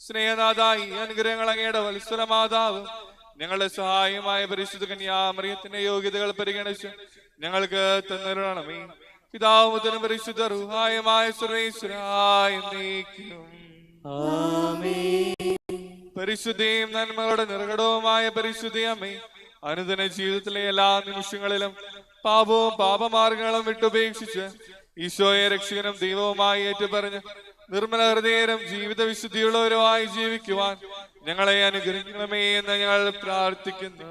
സ്നേഹനാഥായി അനുഗ്രഹങ്ങൾ അങ്ങയുടെ വത്സര മാതാവ് ഞങ്ങളുടെ സഹായമായ പരിശുദ്ധ കന്യാമറിയത്തിന്റെ യോഗ്യതകൾ പരിഗണിച്ച് ഞങ്ങൾക്ക് തന്നിരണമേ പിതാവ് മുതലും പരിശുദ്ധ റുഹായമായ നീക്കും പരിശുദ്ധിയും നന്മകളുടെ നിറകടവുമായ പരിശുദ്ധിയമ്മേ അനുദിന ജീവിതത്തിലെ എല്ലാ നിമിഷങ്ങളിലും പാപവും പാപമാർഗങ്ങളും വിട്ടുപേക്ഷിച്ച് ഈശോയെ രക്ഷകനും ദൈവവുമായി ഏറ്റുപറഞ്ഞ് നിർമ്മല ഹൃദയരും ജീവിത വിശുദ്ധിയുള്ളവരുമായി ജീവിക്കുവാൻ ഞങ്ങളെ അനുഗ്രഹിക്കണമേ എന്ന് ഞങ്ങൾ പ്രാർത്ഥിക്കുന്നു.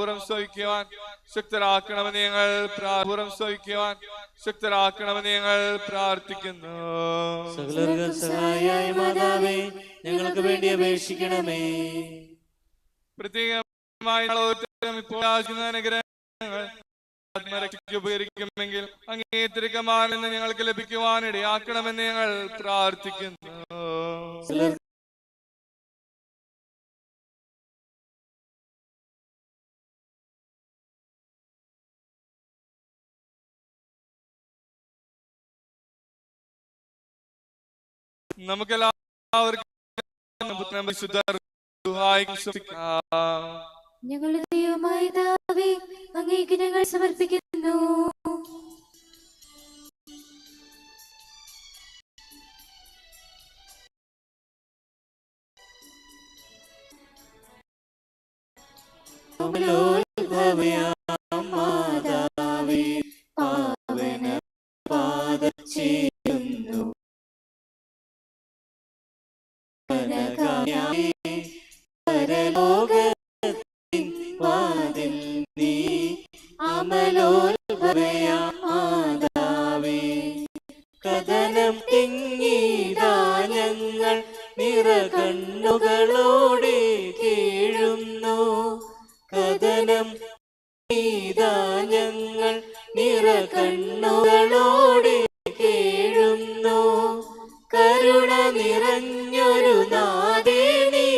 പൂർവം സ്വഹിക്കുവാൻ ശക്തരാക്കണമെന്ന് ഞങ്ങൾ പൂർവം സ്വഹിക്കുവാൻ ശക്തരാക്കണമെന്ന് ഞങ്ങൾ പ്രാർത്ഥിക്കുന്നു സകലർക്കും സഹായായ മാതാവേ ഞങ്ങൾക്ക് വേണ്ടി അപേക്ഷിക്കണമേ. പ്രത്യേകമായി ഇപ്പോൾ അനുഗ്രഹങ്ങൾ ആത്മരക്ഷയ്ക്ക് ഉപകരിക്കുമെങ്കിൽ അങ്ങേ തിരുക്കമാനിൽ ഞങ്ങൾക്ക് ലഭിക്കുവാൻ ഇടയാക്കണമെന്ന് ഞങ്ങൾ പ്രാർത്ഥിക്കുന്നു. നമുക്കെല്ലാവർക്കും. ഞങ്ങളുടെ ദൈവമായ ദാവി അങ്ങേക്ക് ഞങ്ങൾ സമർപ്പിക്കുന്നു നിറകണ്ണുകളോടെ കേഴുന്നു. കരുണ നിറഞ്ഞൊരു നാദേണി.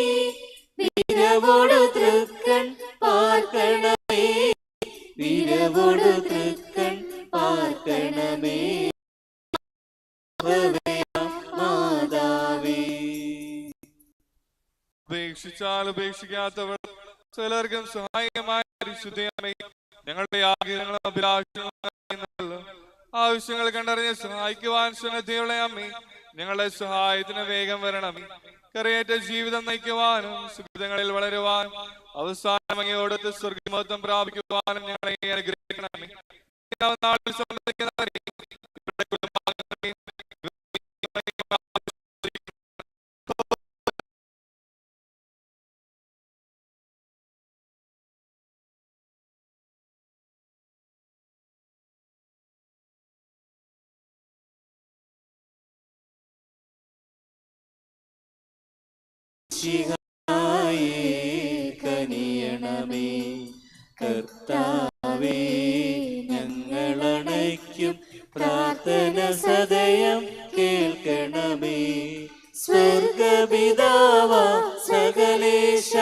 വിരവോടു തൃക്കൺ പാർക്കണമേ. വിരവോടു തൃക്കൺ പാർക്കണമേ. ഉപേക്ഷിച്ചാൽ ഉപേക്ഷിക്കാത്തവൾ ആവശ്യങ്ങൾ കണ്ടറിഞ്ഞ് സഹായിക്കുവാൻ ശ്രദ്ധയുള്ള അമ്മേ ഞങ്ങളുടെ സഹായത്തിന് വേഗം വരണം. കറിയേറ്റ ജീവിതം നയിക്കുവാനും സുഹൃതങ്ങളിൽ വളരുവാനും അവസാനം അങ്ങയോടത്ത് സ്വർഗമത്വം പ്രാപിക്കുവാനും ഞങ്ങളെ അനുഗ്രഹിക്കണമേ. ശിഹായേ കനിയണമേ. കർത്താവേ ഞങ്ങളണയ്ക്കും പ്രാർത്ഥന സദയം കേൾക്കണമേ. സ്വർഗപിതാവ സകലേശ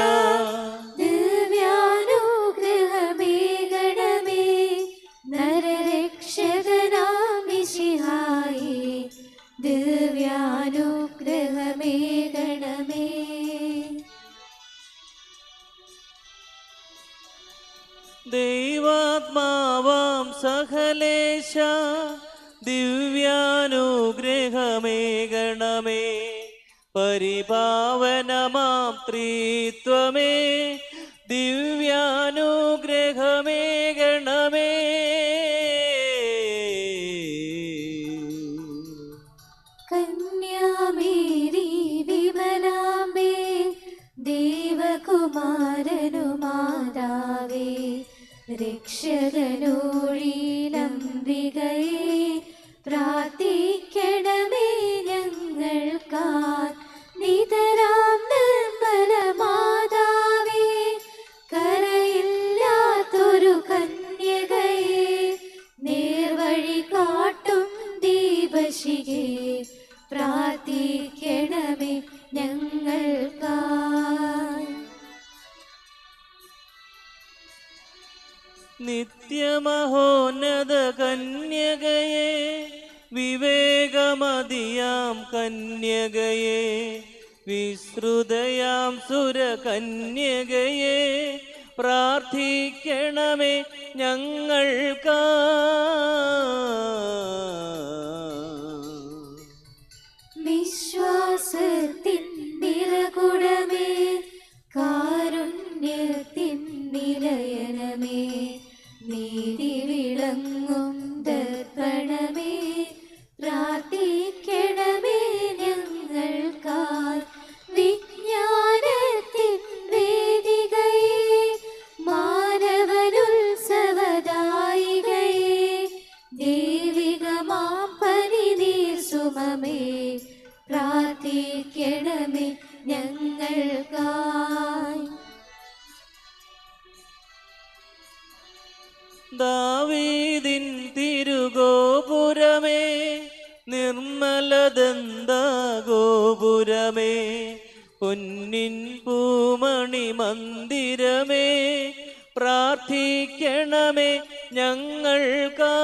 ी त्वमे she gives. സുമമേ പ്രാർത്ഥിക്കണമേ ഞങ്ങൾക്കായി. ദാവീദിൻ തിരുഗോപുരമേ നിർമ്മലദന്ത ഗോപുരമേ പൊന്നിൻ പൂമണി മന്ദിരമേ പ്രാർത്ഥിക്കണമേ ഞങ്ങൾക്കാ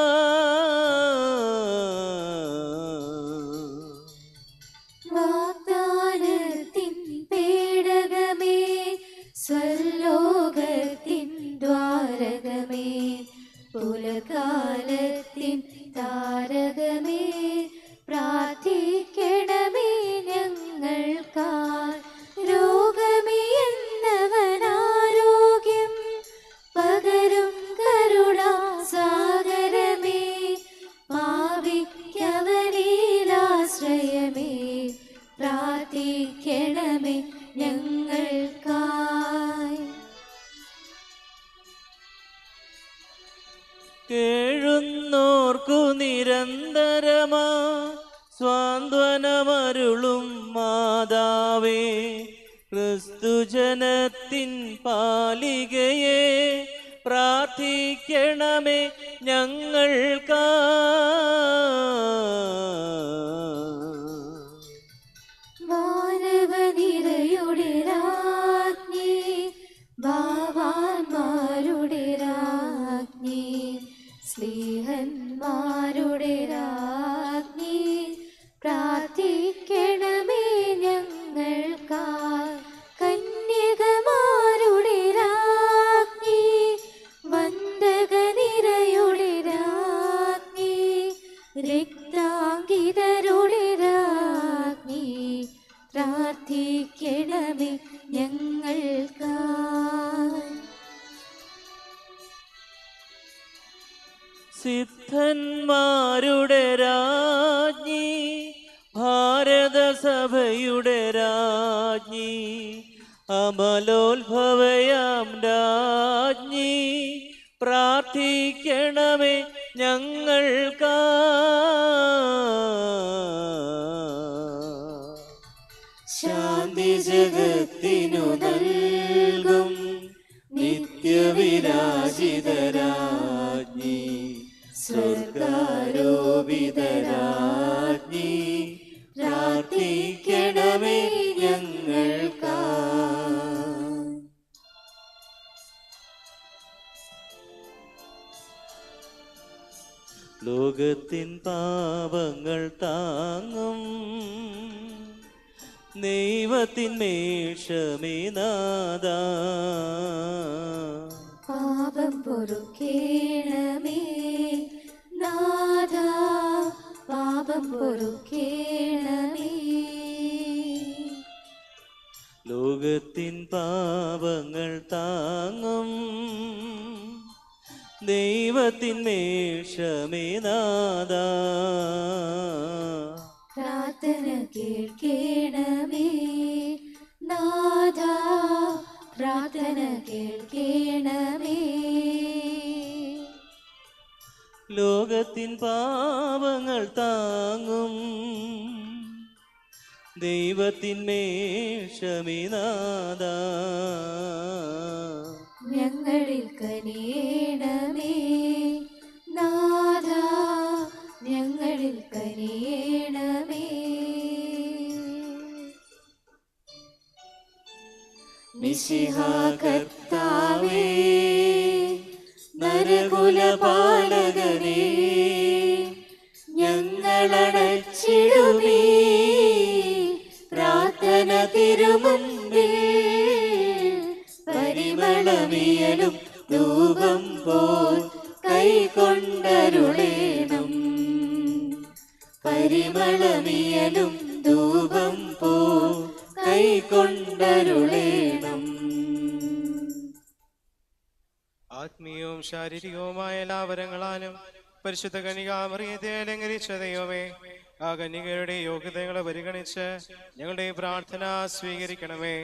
ഞങ്ങൾക്കാ ഞങ്ങൾക്കാ. ശാന്തി ജഗത്തിനു നൽകും നിത്യവിരാജിതരാജ്ഞി സ്വർഗാരോപിതരാജ്ഞി ലോകത്തിൻ പാപങ്ങൾ താങ്ങും. ദൈവത്തിൻ മേഷമേ നാദ പാപം പൊറുക്കേണമേ നാദ പാപം പൊറുക്കേണമേ. ലോകത്തിൻ പാപങ്ങൾ താങ്ങും. ദൈവത്തിൻ മേഷമേ നാദാ പ്രാർത്ഥന കേൾക്കേണമേ നാഥ. പ്രാർത്ഥന കേൾക്കേണമേ. ലോകത്തിൻ പാപങ്ങൾ താങ്ങും ദൈവത്തിൻ മേഷമേ നാദാ ഞങ്ങളിൽ കനീണമേ നാഥ ഞങ്ങളിൽ കനീണമേ മിശിഹ കർത്താവേ പരിമളവിയലും ധൂപം പോ കൈകൊണ്ടരുളേണം. ആത്മീയവും ശാരീരികവുമായ എല്ലാവരങ്ങളാലും പരിശുദ്ധ കണികാമറിയത്തെ അലങ്കരിച്ച ദൈവമേ ആ കന്യകയുടെ യോഗ്യതകളെ പരിഗണിച്ച് ഞങ്ങളുടെ പ്രാർത്ഥന സ്വീകരിക്കണമേ.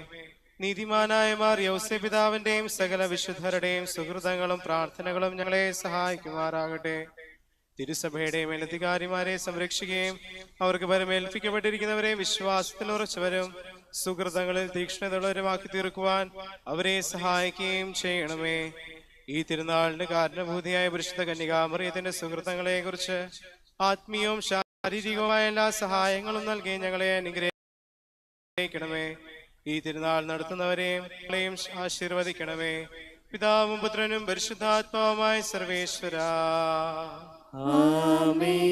നീതിമാനായ മാർ യൗസപിതാവിന്റെയും സകല വിശുദ്ധരുടെയും സുഹൃതങ്ങളും പ്രാർത്ഥനകളും ഞങ്ങളെ സഹായിക്കുമാറാകട്ടെ. തിരുസഭയുടെ മേലധികാരിമാരെ സംരക്ഷിക്കുകയും അവർക്ക് പരമേൽപ്പിക്കപ്പെട്ടിരിക്കുന്നവരെ വിശ്വാസത്തിൽ ഉറച്ചവരും സുഹൃതങ്ങളിൽ തീക്ഷ്ണതയുള്ളവരുമാക്കി തീർക്കുവാൻ അവരെ സഹായിക്കുകയും ചെയ്യണമേ. ഈ തിരുനാളിന് കാരണഭൂതിയായ പരിശുദ്ധ കന്യകാമറിയത്തിന്റെ സുഹൃത്തങ്ങളെ കുറിച്ച് ആത്മീയവും ശാരീരികവുമായ എല്ലാ സഹായങ്ങളും നൽകി ഞങ്ങളെ അനുഗ്രഹിക്കണമേ. ഈ തിരുനാൾ നടത്തുന്നവരെയും ആശീർവദിക്കണമേ. പിതാവും പുത്രനും പരിശുദ്ധാത്മാവുമായ സർവേശ്വര. Amen.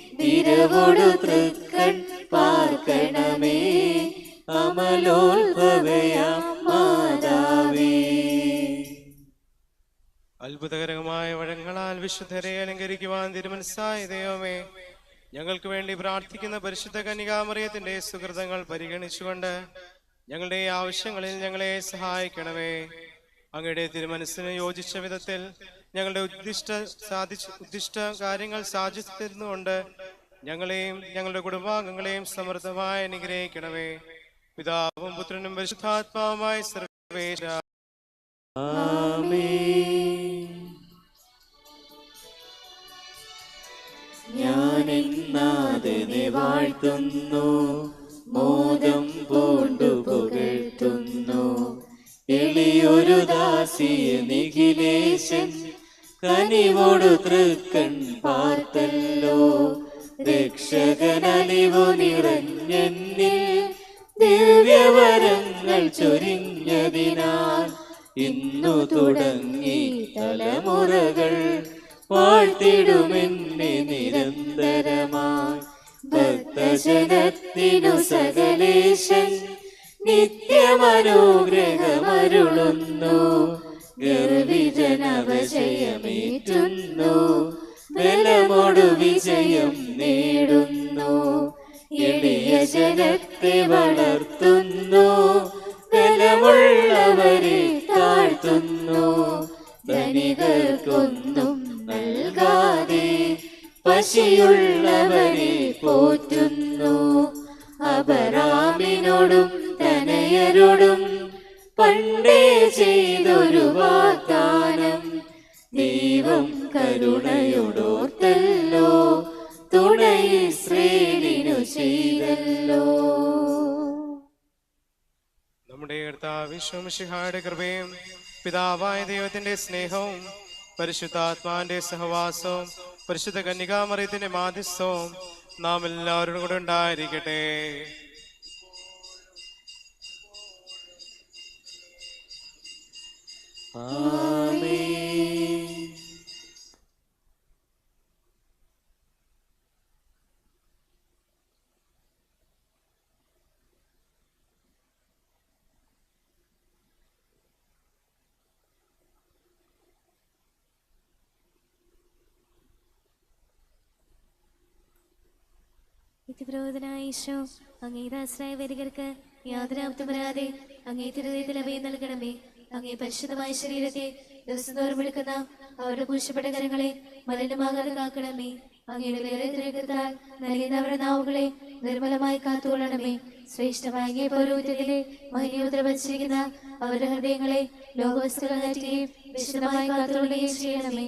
അത്ഭുതകരമായ വഴങ്ങളാൽ വിശുദ്ധരെ അലങ്കരിക്കുവാൻ തിരുമനസ്സായ ദൈവമേ ഞങ്ങൾക്ക് വേണ്ടി പ്രാർത്ഥിക്കുന്ന പരിശുദ്ധ കന്യകാമറിയത്തിന്റെ സുഹൃതങ്ങൾ പരിഗണിച്ചുകൊണ്ട് ഞങ്ങളുടെ ആവശ്യങ്ങളിൽ ഞങ്ങളെ സഹായിക്കണമേ. അങ്ങയുടെ തിരുമനസ്സിന് യോജിച്ച വിധത്തിൽ ഞങ്ങളുടെ ഉദ്ദിഷ്ട സാധിച്ച് ഉദ്ദിഷ്ട കാര്യങ്ങൾ സാധിച്ചു സാധിച്ചിരുന്നുകൊണ്ട് ഞങ്ങളെയും ഞങ്ങളുടെ കുടുംബാംഗങ്ങളെയും സമൃദ്ധമായി അനുഗ്രഹിക്കണമേ. പിതാവും പുത്രനും പരിശുദ്ധാത്മാവുമായി സർവേശ മോദം പൂണ്ടു പുകഴ്ത്തുന്നു. എളിയൊരു ദാസിയെ നിഖിലേശൻ കനിവോടു തൃക്കൺ പാർത്തല്ലോ. രക്ഷകനലിവു നിറഞ്ഞെന്നിൽ നേടുന്നു. എളിയ ജനത്തെ വളർത്തുന്നു. ബലമുള്ളവരെ താഴ്ത്തുന്നു. ധനികർക്കൊന്നും നൽകാതെ പശിയുള്ളവരെ പോറ്റുന്നു. അപരാമിനോടും തനയരോടും പണ്ടേ ചെയ്തൊരു വാഗ്ദാനം. ദൈവം കരുണയോടോർത്തല്ലോ. ചെയ്തല്ലോ. നമ്മുടെ കർത്താവിശ്വമിഷിഹായുടെ കൃപയും പിതാവായ ദൈവത്തിന്റെ സ്നേഹവും പരിശുദ്ധാത്മാന്റെ സഹവാസവും പരിശുദ്ധ കന്യകാമറിയത്തിന്റെ മാധ്യസ്ഥവും നാം എല്ലാവരോടും കൂടെ ഉണ്ടായിരിക്കട്ടെ. ആമേൻ. നിത്യപ്രബോധനായ അങ്ങേ ദാസരായ വരികർക്ക് യാതൊരാപ്തി വരാതെ അങ്ങേ അഭയം നൽകണമേ. അങ്ങേ പരിശുദ്ധമായ ശരീരത്തെ ദിവസം തോറും അവരുടെ പൂശപ്പെട്ട കരങ്ങളെ മലിനമാകാതെ കാക്കണമേ. അങ്ങയുടെ വേറെ തിരക്കത്താൽ നൽകുന്ന അവരുടെ നാവുകളെ നിർമ്മലമായി കാത്തുകൊള്ളണമേ. ശ്രേഷ്ഠമായ അങ്ങേ പൗരോഹിത്യത്തിലെ മഹിനയോത്ര വച്ചിരിക്കുന്ന അവരുടെ ഹൃദയങ്ങളെ ലോകവസ്തുക്കൾ വിശദമായി കാത്തുകൊള്ളുകയും ചെയ്യണമേ.